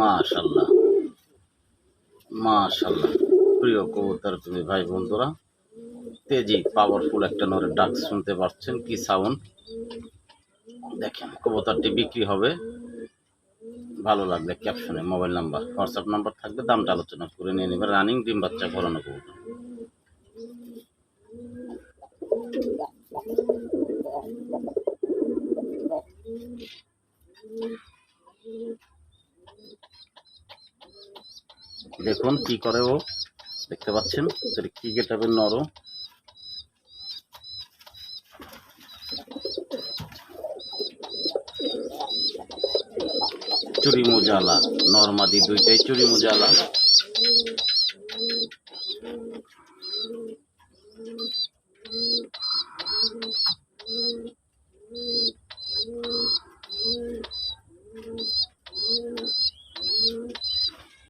মাশাল্লাহ মাশাল্লাহ প্রিয় কবুতর তুমি ভাই বন্ধুরা, তেজি পাওয়ারফুল একটা নরের ডাক শুনতে পাচ্ছেন। কি সাউন্ড দেখেন, কবুতরটি বিক্রি হবে। ভালো লাগলে ক্যাপশনে মোবাইল নাম্বার হোয়াটসঅ্যাপ নাম্বার থাকবে দামটা আলোচনা করে নিয়ে নেবে রানিং ডিম বাচ্চা করানো কবুতর। দেখুন কি করে ও? দেখতে পাচ্ছেন? কি গেটাবের নরম? চুরি মোজালা, নরমাদি দুইটাই চুরি মোজালা।